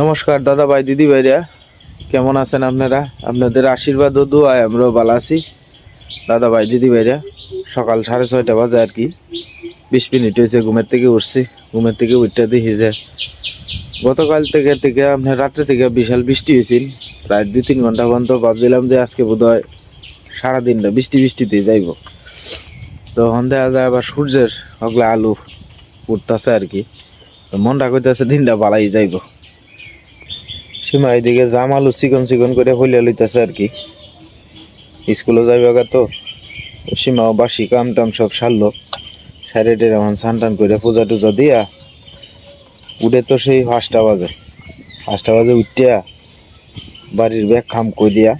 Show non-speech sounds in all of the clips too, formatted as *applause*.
নমস্কার দাদা ভাই দিদি ভাইরা কেমন আছেন আপনারা? আপনাদের আশীর্বাদ ও দোয়ায় আমরাও ভালো আছি। দাদা ভাই দিদি ভাইরা সকাল সাড়ে ছয়টা বাজে আর কি। বিশ মিনিট হয়েছে ঘুমের থেকে উঠছি। ঘুমের থেকে উঠতে দেখি যে গতকাল থেকে থেকে আপনার রাত্রে থেকে বিশাল বৃষ্টি হয়েছিল। প্রায় দুই তিন ঘণ্টা পর্যন্ত ভাবছিলাম যে আজকে বোধ হয় সারাদিনটা বৃষ্টি বৃষ্টিতেই যাইব। তো সন্ধ্যা যায় আবার সূর্যের অগলা আলু উঠতেছে আর কি। মনটা কইতেছে দিনটা বালাই যাইব। সীমা এদিকে জাম আলু চিকন চিকন করে হইলে লইতেছে আর কি। স্কুলে যাইবে তো। সীমাও বাসি কাম টাম সব সারলো। সারে টেরে এখন স্নান টান করে পূজা টুজা দিয়া উঠে তো সেই পাঁচটা বাজে। পাঁচটা বাজে উঠিয়া বাড়ির ব্যাগ খাম কই দিয়া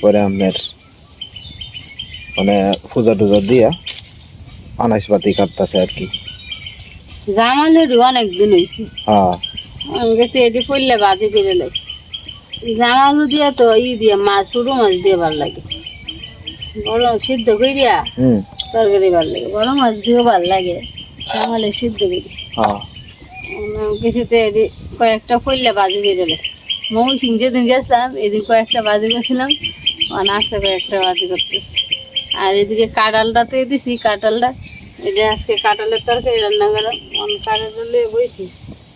পরে আপনার মানে পূজা টুজা দিয়া আনাজপাতি কাটতেছে আর কি। জামালেরই অনেক দিন হয়েছে হ্যাঁ। গেছি এটি করলে বাজি করে লাই জামালু দিয়ে তো ই দিয়ে মাছ ছোটো মাছ দিয়ে ভালো লাগে। বড় সিদ্ধ হুম। তরকারি ভালো লাগে। বড় মাছ দিয়েও ভালো লাগে। জামালে সিদ্ধ করি হ্যাঁ। কিছুতে কয়েকটা করলে বাজি করে লাই। মৌ সিং যেদিন গেছিলাম এদিন কয়েকটা বাজি করছিলাম। আজকে কয়েকটা বাজি করতেছি। আর এদিকে কাঁঠালটাতে দিছি কাঁঠালটা। এই যে আজকে কাঁঠালের তরকারি রান্না করলাম কাঁঠাল বইছি।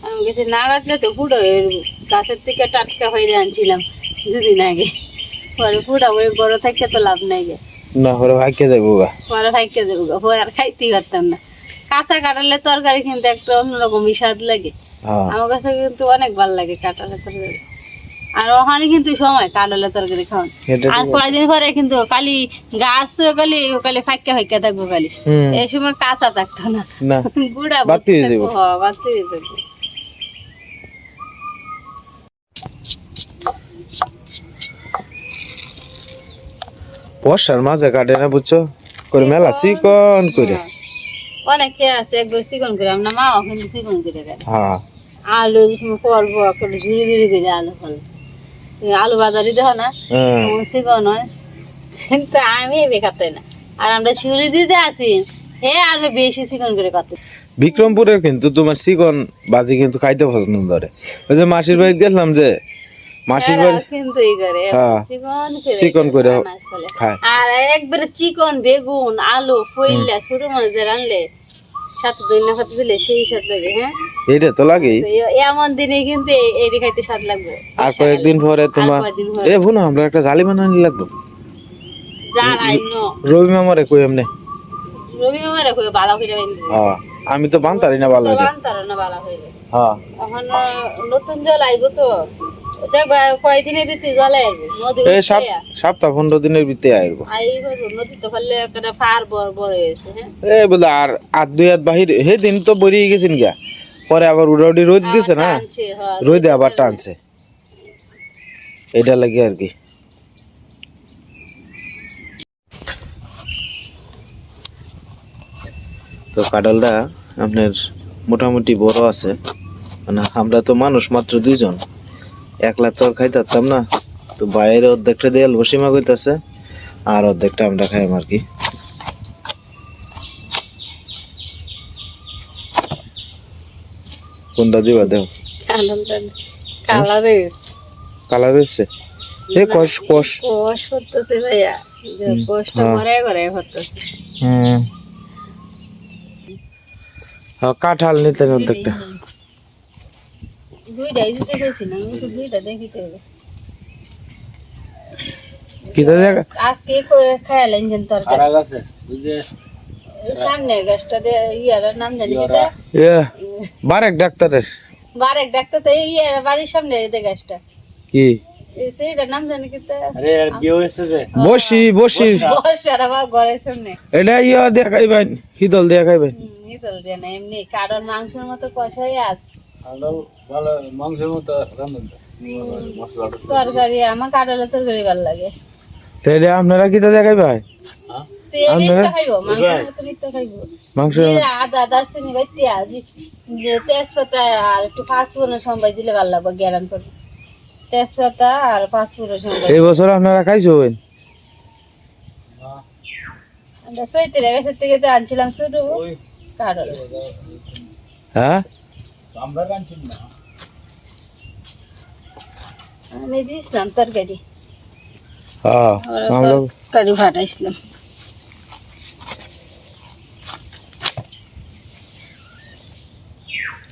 আমি গেছি না কাটলে তো ফুটো হয়ে উঠবো। গাছের থেকে টাটকা হয়ে আনছিলাম দুদিন আগে। পরে ফুটা হয়ে বড় থাকতে তো লাভ নাই গে। না হলে ভাগ্যে যাইবো গা। পরে থাকতে দেবো গা। পরে আর খাইতেই পারতাম না। কাঁচা কাঁঠালের তরকারি কিন্তু একটা অন্যরকমই স্বাদ লাগে। হ্যাঁ। আমার কাছে কিন্তু অনেক ভালো লাগে কাঁঠালের তরকারি। আর ওখানে কিন্তু সময় কাঁঠালের তরকারি খাওয়ান আর কয়েকদিন পরে কিন্তু কালি গাছ কালি কালি ফাঁকা ফাঁকা থাকব কালি। এই সময় কাঁচা থাকতো না। গুড়া বাতি হ্যাঁ, বাতি বর্ষার মাঝে কাটে না বুঝছ? করে মেলা চিকন করে। অনেকে আছে একবার চিকন করে আমরা চিকন করে হ্যাঁ। আলু করব করে ঝুড়ি ঝুড়ি করে আলু ফল। আলু বাজারি দেখো না হ্যাঁ। চিকন হয়। কিন্তু আমি বেকাতে না। আর আমরা ঝুড়ি দিতে আছি হে আরও বেশি চিকন করে কত বিক্রমপুরের কিন্তু তোমার চিকন বাজি কিন্তু খাইতে পছন্দ করে। ওই যে মাসির বাড়ি গেলাম যে মাসির বাড়ি কিন্তু এই করে হ্যাঁ। চিকন করে চিকন করে খায়। আর একবারে চিকন বেগুন আলু ফইলা ছোট মাছ রানলে সাথে দই না খাতে দিলে সেই স্বাদ লাগে হ্যাঁ? এইটা তো লাগেই। এমন দিনে কিন্তু এ- খাইতে স্বাদ লাগবে। আর কয়েকদিন পরে তোমার এ ভুনো আমরা একটা জালি বানানি লাগবো। রবি মামারে কই এমনি? রবি মামার কই ভালো করে বাইন হ্যাঁ আমি তো বানতারি না ভালো না হইলে। হ্যাঁ। এখন নতুন জল আইব তো। কয়দিনের ভিতরে জল এই সপ্তাহ পনেরো দিনের ভিতরে আসব হ্যাঁ? এ বলে আর দুই হাত বাহির হে দিন তো বেরিয়ে গেছেন গিয়া। পরে আবার উড়াউড়ি রোদ দিছে না? হ্যাঁ, রোদে আবার টানছে। এটা লাগে আর কি। তো কাঁঠালটা আপনার মোটামুটি বড় আছে। মানে আমরা তো মানুষ মাত্র দুইজন। একলা তো আর খাইতে পারতাম না। তো বাইরে অর্ধেকটা দিয়ে বসিমা কইতাছে আর অর্ধেকটা আমরা খাইম আর কি। কোনটা দিবা দেও? কালার হয়েছে এ কষ কষ। কোষ করতেছে ভাইয়া। কোষটা হ্যাঁ। করতেছে হুম। হ্যাঁ, কাঁঠাল নিতে অর্ধেকটা। দুইটাই দিতে চাইছি না আমি দুইটা দেখিতে হবে। কিতা জায়গা আজকে খায়ালেন যেন তরকারি। সামনে ইয়ার নাম জানি কিতা এ বারেক ডাক্তারের। বারেক ডাক্তার তো ইয়ার বাড়ির সামনে কি? সেইটার নাম জানি বসি বসি। ঘরের সামনে। এটা ইয়া দিয়া খাইবেন হিদল দিয়া খাইবেন হুম, দিয়ে না এমনি কারণ মাংসের মতো কষাই আছে। তরকারি আমার কাটালে তরকারি ভালো লাগে। তাহলে আপনারা খাইবেন তো মাংস আদা দারচিনি পেঁয়াজ যে তেজপাতা আর একটু সম্বাই দিলে ভালো লাগবে গ্যারান করে। তেজপাতা আর পাঁচফোড়ন সম্বাই এই বছর আপনারা খাইছেন আমরা সৈতের গাছের থেকে তো আনছিলাম শুধু কারণ হ্যাঁ? আমি দিয়েছিলাম তরকারি হ্যাঁ আমরা তরকারি ফাটাইছিলাম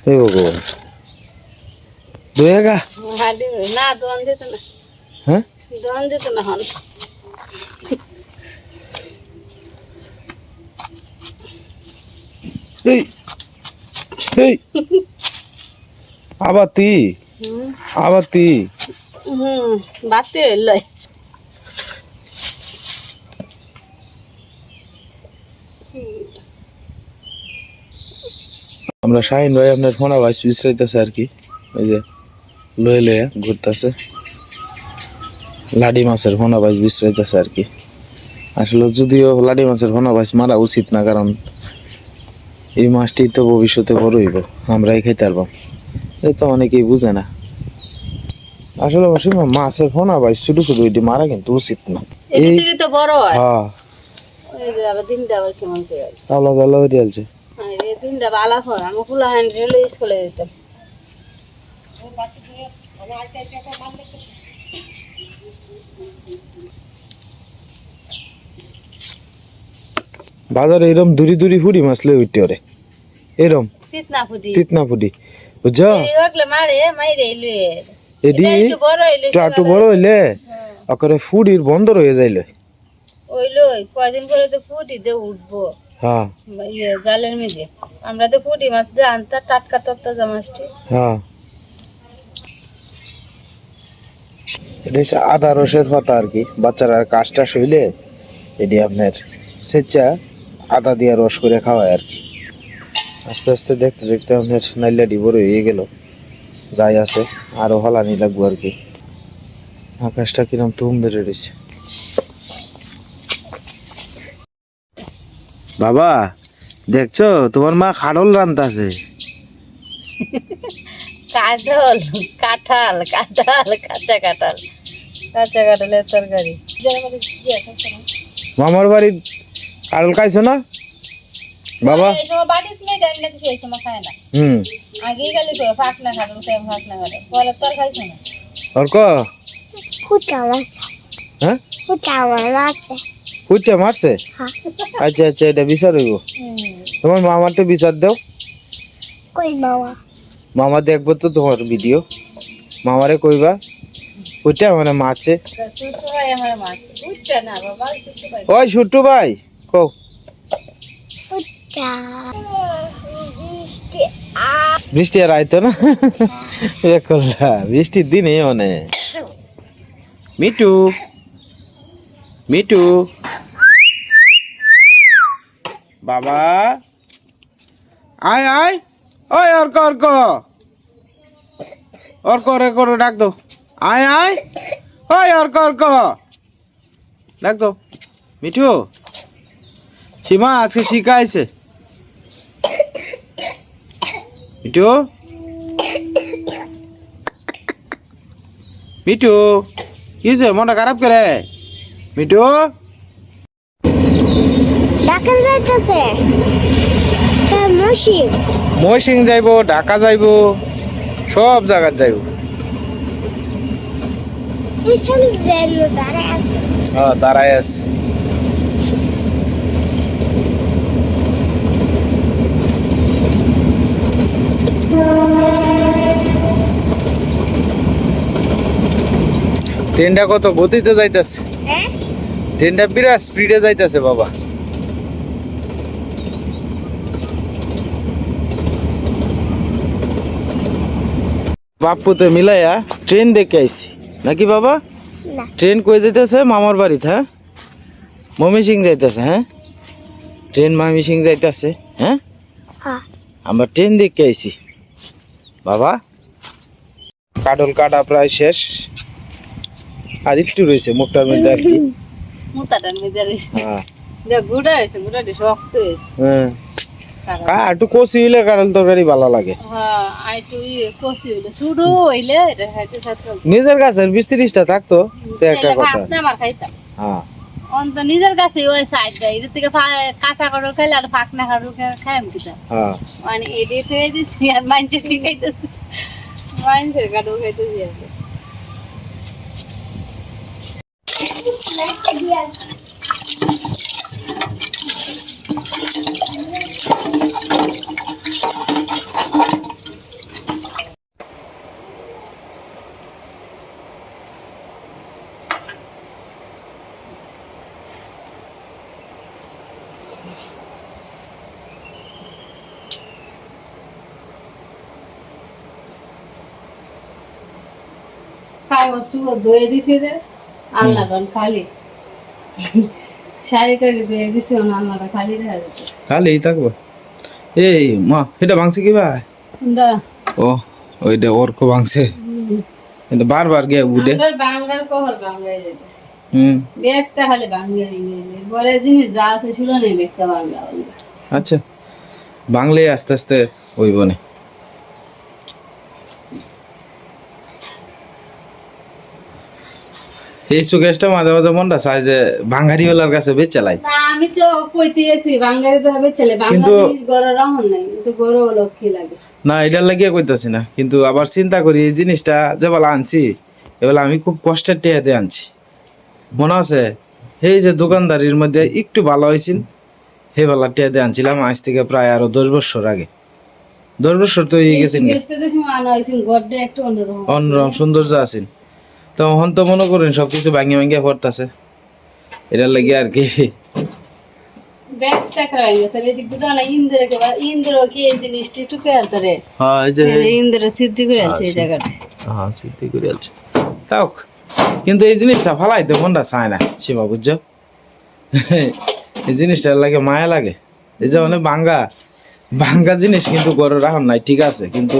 এই ভগবান দুই একা হাডি না দোয়ান দিত না হ্যাঁ দোয়ান দিত না হন এই এই আবার তি হুম বাতে লয়। আমরা শাহিন ভাই আপনার ফোনা ভাইস বিশ্রাইতেছে আর কি। ওই যে লয়ে লয়ে ঘুরতেছে। লাডি মাছের ফোনা ভাইস বিশ্রাইতেছে আর কি। আসলে যদিও লাডি মাছের ফোনা ভাইস মারা উচিত না কারণ এই মাছটি তো ভবিষ্যতে বড় হইব। আমরাই খাইতে পারব। এ তো অনেকেই বুঝে না। আসলে অবশ্যই মাছের ফোনা ভাইস ছোট ছোট ওইটি মারা কিন্তু উচিত না। এই তো বড় হয়। দিনটা আমি ফুলা হ্যান্ড স্কুলে যেতাম। বাজারে এরম দূরি দূরি ফুড়ি মাছ লই উঠতে ওরে এরম। চিতনা ফুটি। তিতনা ফুটি। বুঝছ? এডি এটা বড় হইলে হইলে ওকরে ফুড়ির বন্দর হয়ে যাইলে। কয়দিন করে তো ফুটি উঠবো। হ্যাঁ। ইয়ে জালের আমরা তো ফুটি মাছ যে আনতা টাটকা তত্তা হ্যাঁ। এটা হচ্ছে আদা রসের পাতা আর কি। বাচ্চারা কাজটা শুইলে এটি আপনার স্বেচ্ছা আদা দিয়ে রস করে খাওয়ায় আর কি। আস্তে আস্তে দেখতে দেখতে আপনার নাইলাডি বড় হয়ে গেল। যাই আছে আরও হলানি লাগবো আর কি। আকাশটা কিরম তুম বেড়ে রয়েছে। বাবা দেখছ? তোমার মা খাডল রান্তাছে। কাঠল কাঁঠাল কাঁঠাল কাঁচা কাঁঠাল কাঁচা কাঁঠালের তরকারি। মামার বাড়ি কারল খাইছো না? বাবা। এই সময় বাড়ি তুলে দেন না সেই সময় খায় না। হুম। গেলে তো ফাঁক না ফাঁক না খাবে পরে তোর খাইছো না অর্ক ফুটা হ্যাঁ? ফুটা মারছে। হ্যাঁ। আচ্ছা আচ্ছা এটা বিচার হইব। তোমার মামারটা বিচার দাও। কই বাবা মামা দেখব তো তোমার ভিডিও মামারে কইবা কুইটা মানে মাছ ওই ছুট্টু ভাই কও। ফুটা বৃষ্টি আর আইতো না? করলা, বৃষ্টির দিনে অনেক মিটু মিটু বাবা। আয় আয়। ওই অর্ক অর্ক। অর্ক রে করে ডাক দো। আয় আয়। ওই অর্ক অর্ক। ডাক দো। মিঠু। সীমা আজকে শিখাইছে। মিঠু? মিঠু কি যে মনটা খারাপ করে? মিঠু? যাইতেছে। তার ময়সিং যাইব ঢাকা যাইব সব জায়গায় যাইব। হ্যাঁ দাঁড়ায় আছে। ট্রেনটা কত? গতিতে যাইতেছে। হ্যাঁ? ট্রেনটা বিরাট স্পিডে যাইতেছে বাবা। বাপুতে মিলাইয়া ট্রেন দেখে আইছি। নাকি বাবা? ট্রেন কই যাইতেছে? মামার বাড়িতে হ্যাঁ? মমি সিং যাইতেছে হ্যাঁ? ট্রেন মামি সিং যাইতেছে হ্যাঁ? হ্যাঁ। আমরা ট্রেন দেখে আইছি। বাবা? কাডল কাটা প্রায় শেষ। আর একটু রয়েছে মুখটার মধ্যে আর কি। *laughs* মুতাটার মেজে রয়েছে। হ্যাঁ। গুড়া হয়েছে গুড়াটি শক্ত হয়েছে। হ্যাঁ। কা একটু কষি হইলে কাডল তরকারি ভালো লাগে। আইটু কষি হইলে শুধু হইলে এটা খাইতে সাথে নিজের গাছের বিশ ত্রিশটা থাকতো তো একটা কথা। হ্যাঁ। অন্ত নিজের কাছে ওই সাইড দেয় এর থেকে কাঁচা কাটল খাইলে আর ফাঁক না কাটল খাই আমি কিতাম হ্যাঁ। মানে দিচ্ছি আর মাইনসের কাটল খাইতেছি আর কি। বস্তু ধুয়ে দিছি যে আল্লাহ খালি। শাড়ি টাড়ি ধুয়ে দিছি আল্লাহটা খালি দেখা যাচ্ছে খালি থাকব। এই মা এটা ভাঙছে কি ভাই? ও ওইটা ওরকো ভাঙছে? এটা বারবার গিয়ে উঠে? বাংলার কহর বাংলায় হুম। ব্যাগটা খালি ইংরেজি পরে জিনিস যা আছে ছিল না ব্যাগটা আচ্ছা। বাংলায় আস্তে আস্তে ওই বনে এই সুকেশটা মাঝে মাঝে মনটা চায় যে বাঙালিওয়ালার কাছে বেচে লাই। না আমি তো কইতে গেছি বাঙালি তো হবে চলে কিন্তু- গরো রাহন নাই কিন্তু গরো লক্ষ্মী লাগে। না এটার লাগিয়ে কইতাছি না। কিন্তু আবার চিন্তা করি এই জিনিসটা যে বেলা আনছি এবেলা আমি খুব কষ্টের টেয়াতে আনছি। মনে আছে এই যে দোকানদারির মধ্যে একটু ভালো হয়েছিল সেই বেলা টেয়াতে আনছিলাম আজ থেকে প্রায় আরও দশ বছর আগে। দশ বছর তো গেছে নি। গেস্টে দেশে হয়েছিল গড়টা একটু অন্যরকম। অন্যরকম সৌন্দর্য আছেন তো হন তো মনে করেন সবকিছু ভাঙিয়ে ভাঙিয়ে পড়তাছে। এটার লাগে আর কি। এই জিনিসটি কিন্তু এই জিনিসটা ফালাইতে মনটা চায় না শিবা বুঝছ? এই জিনিসটার লাগে মায়া লাগে। এই যে মানে বাঙ্গা বাঙ্গা জিনিস কিন্তু গড়ে রাখুন নাই ঠিক আছে কিন্তু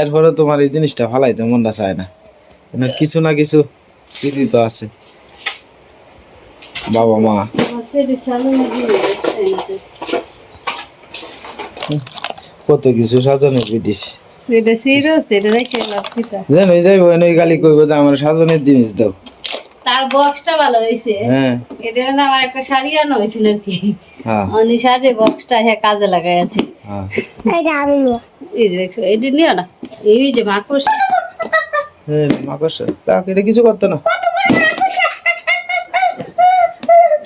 এরপরে তোমার এই জিনিসটা ফালাইতে মনটা চায় না। কিছু না কিছু স্মৃতি তো আছে। বাবা মা। কত কিছু সাজানোর ব্রিটিশ এটা সিরিয়াস এটা রেখে লাভ কিতা যেন ওই যাইব ওই গালি কইব যে আমার সাজানোর জিনিস দাও। তার বক্সটা ভালো হয়েছে হ্যাঁ। এটা না আমার একটা শাড়ি আনা হয়েছিল আর কি। হ্যাঁ। অনি শাড়ি বক্সটা হ্যাঁ কাজে লাগাই আছে। হ্যাঁ। আমি এই যে নিও না। এই যে মাকড় মাকড়সা। তাক এটা কিছু করতো না।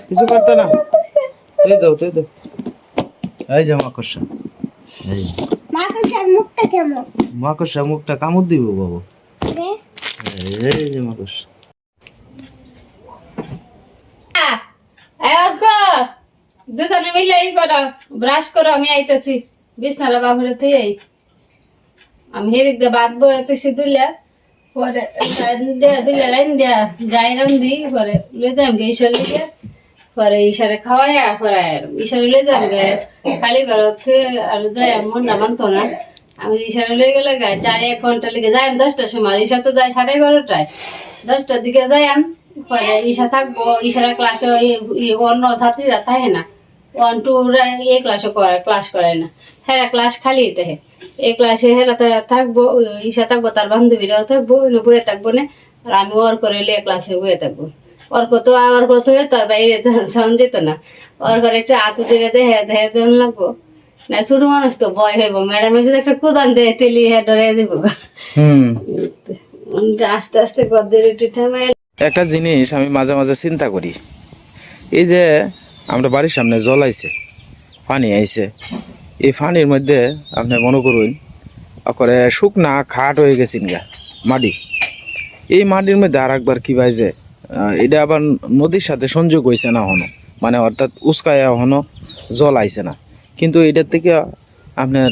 কিছু করতো না। তুই দাও তুই দাও। এই যে মাকড়সা। এই। মাকড়সার মুখটা কেমন? মাকড়সা মুখটা কামড় দিব বাবু। এই যে মাকড়সা। দুজনে মিলে ই করো ব্রাশ করো আমি আইতেছি। বিছনালা বাবুরে তুই আমি হেরিক দিয়ে বাদ বইতেছি দুলিয়া পরে দেয়া দুলিয়া লাইন দেয়া যাই রান্ধি পরে যাম গে ঈশ্বর লিগে পরে ইশারে খাওয়াই পরে ইশারে লই যাম গে। খালি ঘরত আর যাই মন না মানতো না। আমি ইশারে লই গেলে গায়ে চার এক ঘণ্টা লেগে যাই দশটার সময় ঈশা তো যায় সাড়ে এগারোটায়। দশটার দিকে যাই আমি, পরে ঈশা থাকব ঈশারা ক্লাসে অন্য ছাত্রীরা থাকে না। ওয়ান টু এ ক্লাসে করে ক্লাস করে না। হ্যাঁ ক্লাস খালি তে এই ক্লাসে হেরা থাকব ঈশা থাকব তার বান্ধবীরাও থাকব বইয়ে থাকব না। আর আমি ওর করে লে ক্লাসে বইয়ে থাকব। ওর কত আর কত হয়ে তো বাইরে সাউন্ড যেত না। ওর করে একটু আতু দিকে দেহে দেহে দেন লাগবো। না ছোট মানুষ তো ভয় হইব। ম্যাডামে যদি একটা কুদান দেয় তেলি হ্যাঁ ডরে দিব। আস্তে আস্তে গদ্দের একটু একটা জিনিস আমি মাঝে মাঝে চিন্তা করি। এই যে আমরা বাড়ির সামনে জল আইছে পানি আইছে। এই ফানির মধ্যে আপনি মনে করুন করে শুকনা খাট হয়ে গেছেন গা মাটি। এই মাটির মধ্যে আর একবার কি যে এটা আবার নদীর সাথে সংযোগ হয়েছে না হনো? মানে অর্থাৎ উস্কায়া হনো, জল আইছে না। কিন্তু এটার থেকে আপনার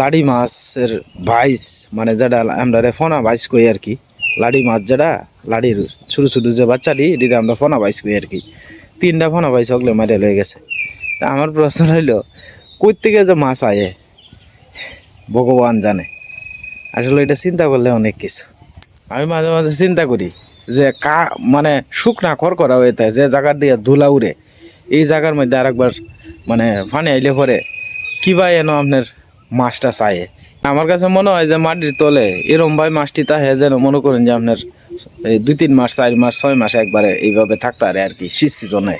লাড়ি মাছের ভাইস মানে যেটা আমরা ফনা ভাইস কই আর কি, লাড়ি মাছ যেটা, লাড়ির ছোটো ছোটো যে বাচ্চাটি এটিতে আমরা ফোনা ভাইস কই আর কি। তিনটা ফোনা ভাইস হগলে মারে লয়ে গেছে। আমার প্রশ্ন হইল কই থেকে যে মাছ আয়ে ভগবান জানে। আসলে এটা চিন্তা করলে অনেক কিছু। আমি মাঝে মাঝে চিন্তা করি যে কা মানে শুকনা খড়কড়া হয়ে থাকে যে জায়গার দিয়ে ধুলা উড়ে, এই জায়গার মধ্যে আরেকবার মানে পানি আইলে পরে কিবা এন আপনার মাছটা চায়ে? আমার কাছে মনে হয় যে মাটির তলে এরম ভাই মাছটি তাহে যেন মনে করেন যে আপনার এই দুই তিন মাস, চার মাস, ছয় মাস একবারে এইভাবে থাকতে পারে আর কি, শীত সিজনে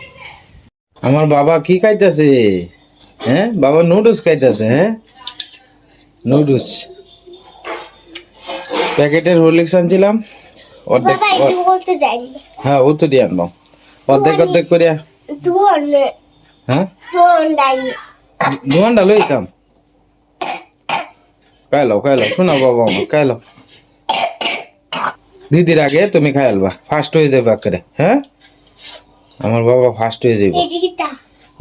আমার বাবা কি খাইতেছে? হ্যাঁ? বাবা নুডলস খাইতেছে হ্যাঁ? নুডলস প্যাকেটের হরলিক্স আনছিলাম। অর্ধেক হ্যাঁ ও তো দিয়ে আনবাম অর্ধেক অর্ধেক করিয়া হ্যাঁ? দুন ডাই দুয়ানটা লইতাম খাইলো খাইলো শোনা বাবা আমার খাইলো দিদির আগে তুমি খাইলবা ফার্স্ট হয়ে যাবে করে হ্যাঁ? আমার বাবা ফার্স্ট হয়ে যাবে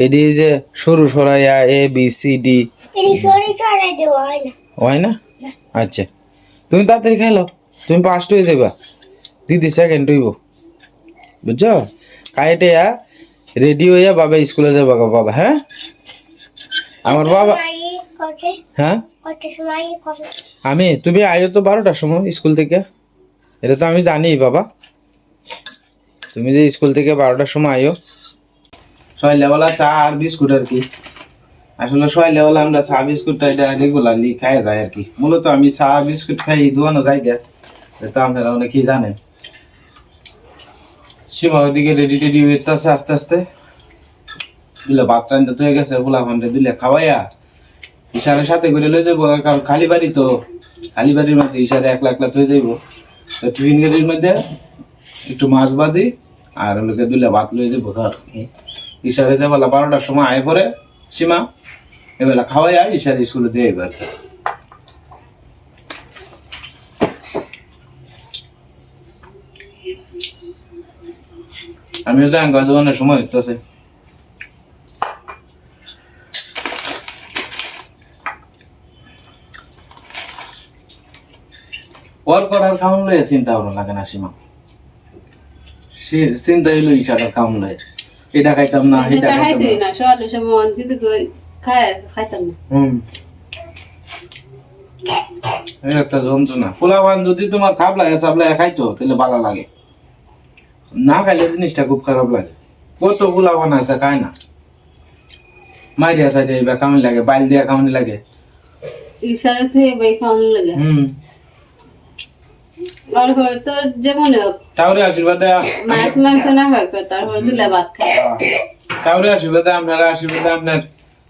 এটি যে সরু সরাইয়া A B C D sorry সরাই হয় না। হয় না? আচ্ছা। তুমি তাড়াতাড়ি খাইলো তুমি ফার্স্ট হয়ে যাবা দিদি সেকেন্ড হইব। বুঝছ? কাইটে রেডি হইয়া বাবা স্কুলে যাবা বাবা হ্যাঁ? আমার বাবা হ্যাঁ? আমি তুমি আয়ো তো বারোটার সময় স্কুল থেকে। এটা তো আমি জানি বাবা। তুমি যে স্কুল থেকে বারোটার সময় আয়ো সয়লাবেলা চা আর বিস্কুট আর কি। আসলে সয়লাবেলা আমরা চা বিস্কুটটা এটা রেগুলারলি খাই যায় আর কি। মূলত আমি চা, বিস্কুট খাই দোয়ানো যাই গে তো আপনারা অনেকেই জানেন। সীমা রেডি আস্তে আস্তে। দিলে হয়ে গেছে দিলে খাওয়াইয়া ইশারের সাথে করে লয়ে যাব। কারণ খালি বাড়ি তো, খালি বাড়ির মধ্যে ইশারে একলা একলা হয়ে যাইবো। তো টিফিন গাড়ির মধ্যে একটু মাছ ভাজি, আর লোকে দুলে ভাত লয়ে যাব ঘর। ইশারে যে বেলা বারোটার সময় আয় পরে সীমা এবেলা খাওয়াই আয় ইশারে স্কুলে দিয়ে এবার আমিও তো আঙ্কা দোকানের সময় হইতেছে। ওর করার কামন লয়ে চিন্তা ভাবনা লাগে না, সীমা। সে চিন্তা হইল ইশারার কামন লয়ে এটা খাইতাম না এটা খাইতাম না। সকালে সময় যদি খায় খাইতাম না। হুম। এই একটা যন্ত্রণা। পোলাপান যদি তোমার খাবলা চাবলা খাইতো তাহলে ভালো লাগে। না খাইলে জিনিসটা খুব খারাপ লাগে। কত পোলাপান আছে খায় না। মাইরিয়া সাইডে এবার কেমন লাগে বাইল দিয়া কেমন লাগে। ইশারা থেকে বই লাগে? হুম। আর হয়তো যেমন তাহলে আশীর্বাদ মাছ মাংস না দিলে ভাত খাই তাহলে আশীর্বাদ আপনার আশীর্বাদ আপনার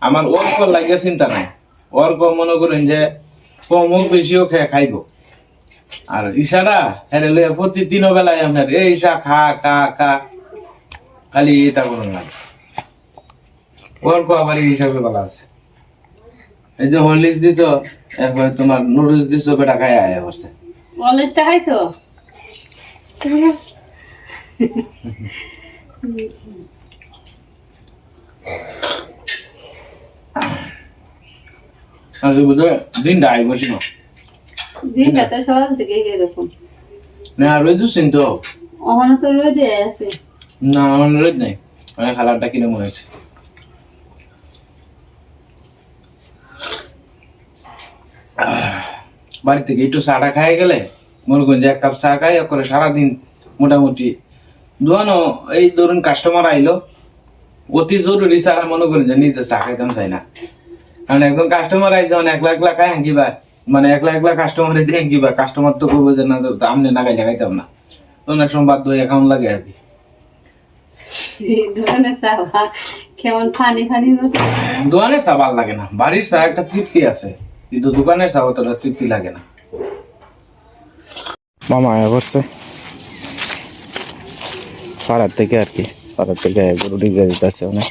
আমার অর্ক লাগে চিন্তা নাই। অর্ক মনে করেন যে কম হোক বেশিও খেয়ে খাইব। আর ইশারা হ্যাঁ বেলায় আপনার এই ঈশা খা খা খা। খালি এটা করুন লাগে অর্ক আবার এই হিসাবে ভালো আছে। এই যে হরলিক্স দিছ এরপরে তোমার নুডলস দিছ বেটা খাই আয়া করছে। কলেজটা খাইছো? আর বুঝবে দিনটা আই বসি না? দিনটা তো সকাল থেকে এরকম না আর রোজ চিন্তা ওখানে তো রোদে আছে। না আমার রোজ নাই। মানে খালারটা কিনে মনে হয়েছে বাড়ি থেকে একটু চাটা খাই গেলে মনে করেন যে এক কাপ চা খাই করে সারাদিন মোটামুটি। দোয়ানো এই ধরুন কাস্টমার আইলো অতি জরুরি ছাড়া মনে করেন যে নিজে চা খাইতাম চাই না। কারণ একজন কাস্টমার আই যেমন একলা একলা খাই হাঙ্কিবা মানে একলা একলা কাস্টমার দিয়ে হাঙ্কিবা কাস্টমার তো করব যে না তো আমনে না খাইলে খাইতাম না। এক সময় বাধ্য কেমন লাগে আর কি। দোকানের চা ভালো লাগে না। বাড়ির চা একটা তৃপ্তি আছে। কিন্তু দোকানের চা অতটা তৃপ্তি লাগে না। মামা, আয়া করছে। পাড়ার থেকে আর কি, পাড়ার থেকে গরু ডিগে দিতেছে অনেক।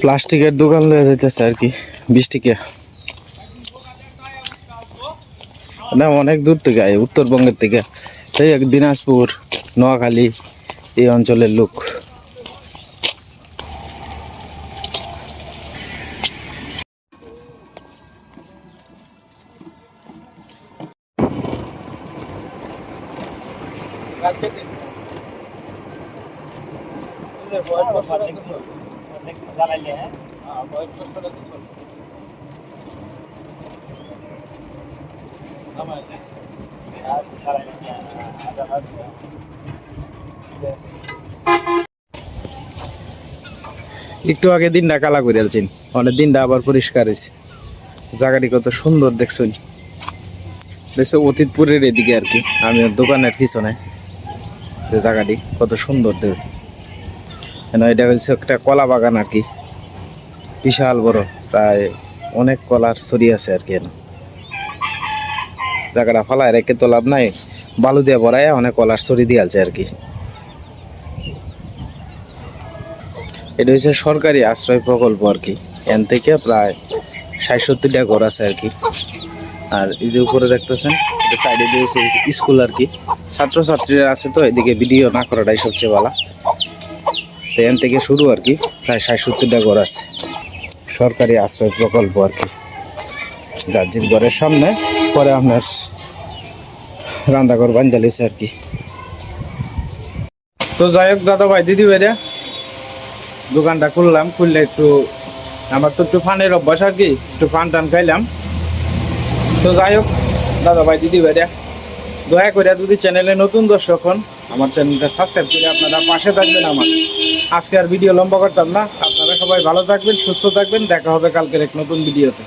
প্লাস্টিকের দোকান লয়ে যাইতেছে আর কি বিশ টিকা না, অনেক দূর থেকে আয়, উত্তরবঙ্গের থেকে। এই এক দিনাজপুর। নোয়াখালী এই অঞ্চলের লোক। একটু আগে দিনটা কালা করে আলছেন অনেক দিনটা আবার পরিষ্কার হয়েছে জায়গাটি কত সুন্দর দেখছেন। দেখছ, অতীতপুরের এদিকে আর কি। আমি দোকানের পিছনে যে জায়গাটি, কত সুন্দর দেখ। এটা হচ্ছে একটা কলা বাগান আর কি। বিশাল বড়, প্রায় অনেক কলার ছড়ি আছে আর কি। জায়গাটা ফালায় রেখে তো লাভ নাই। বালু দিয়ে ভরায় অনেক কলার ছড়ি দিয়ে আছে আর কি। এটা হচ্ছে সরকারি আশ্রয় প্রকল্প আর কি। এন থেকে প্রায় ষাট সত্তরটা ঘর আছে আর কি। আর এই যে উপরে দেখতেছেন, এটা সাইডে দিয়েছে স্কুল আর কি। ছাত্রছাত্রীরা আছে তো, এদিকে ভিডিও না করাটাই সবচেয়ে ভালো। তো এন থেকে শুরু আর কি, প্রায় ষাট সত্তরটা ঘর আছে। সরকারি আশ্রয় প্রকল্প আর কি। জার্জির ঘরের সামনে, পরে আপনার রান্নাঘর বান্ধালিছে আর কি। তো যাই হোক দাদা ভাই দিদি ভাইরা দোকানটা খুললাম, খুললে একটু, আমার তো একটু ফানের অভ্যাস আর কি, একটু ফান টান খাইলাম। তো যাই হোক দাদা ভাই দিদি ভাইরা দয়া করে যদি চ্যানেলে নতুন দর্শক হন, আমার চ্যানেলটা সাবস্ক্রাইব করে আপনারা পাশে থাকবেন আমার। আজকে আর ভিডিও লম্বা করতাম না, আপনারা সবাই ভালো থাকবেন, সুস্থ থাকবেন, দেখা হবে কালকের এক নতুন ভিডিওতে।